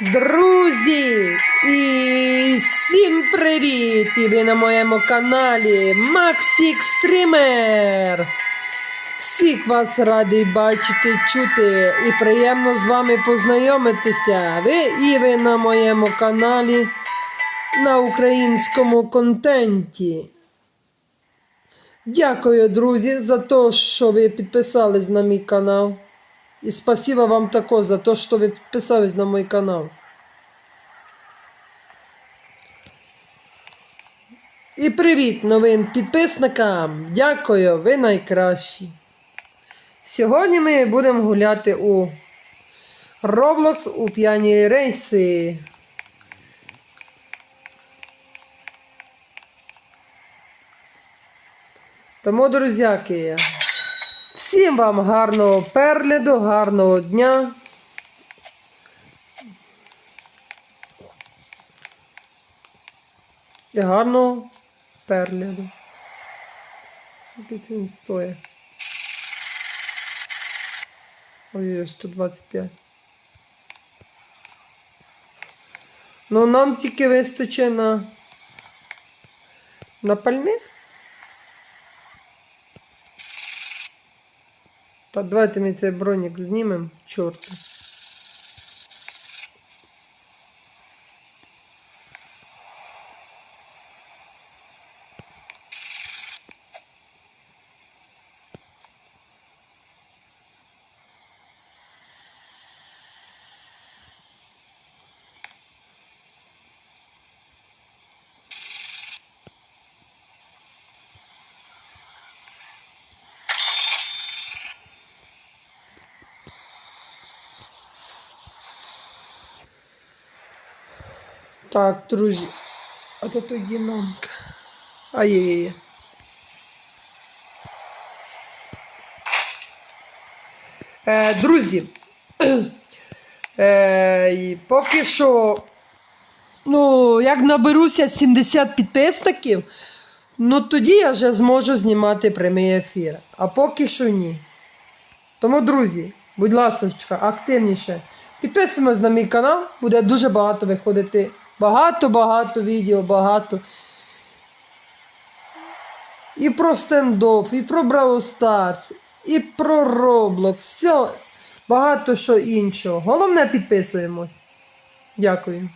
Друзі! І всім привіт! І ви на моєму каналі Максік Стрімер. Всіх вас радий бачити, чути і приємно з вами познайомитися. Ви і ви на моєму каналі на українському контенті. Дякую, друзі, за те, що ви підписались на мій канал. І спасибо вам також за те, що ви підписались на мій канал. І привіт новим підписникам. Дякую, ви найкращі. Сьогодні ми будемо гуляти у Roblox у п'яні рейси. Тому, друзяки, всім вам гарного перегляду, гарного дня. І гарного перегляду. Який він стоїть? Ой, 125. Ну, нам тільки вистачить на, на пальних. Так, давайте ми цей бронік знімемо, чорту. Так, друзі. А то то дінамка. Ай-яй-яй. Е, друзі. Е, поки що. Ну, як наберуся 70 підписників, ну тоді я вже зможу знімати прямий ефір. А поки що ні. Тому, друзі, будь ласка, активніше. Підписуємось на мій канал, буде дуже багато виходити. Багато-багато відео, багато. І про стендоп, і про Браво Старс, і про Roblox. Все, багато що іншого. Головне підписуємось. Дякую.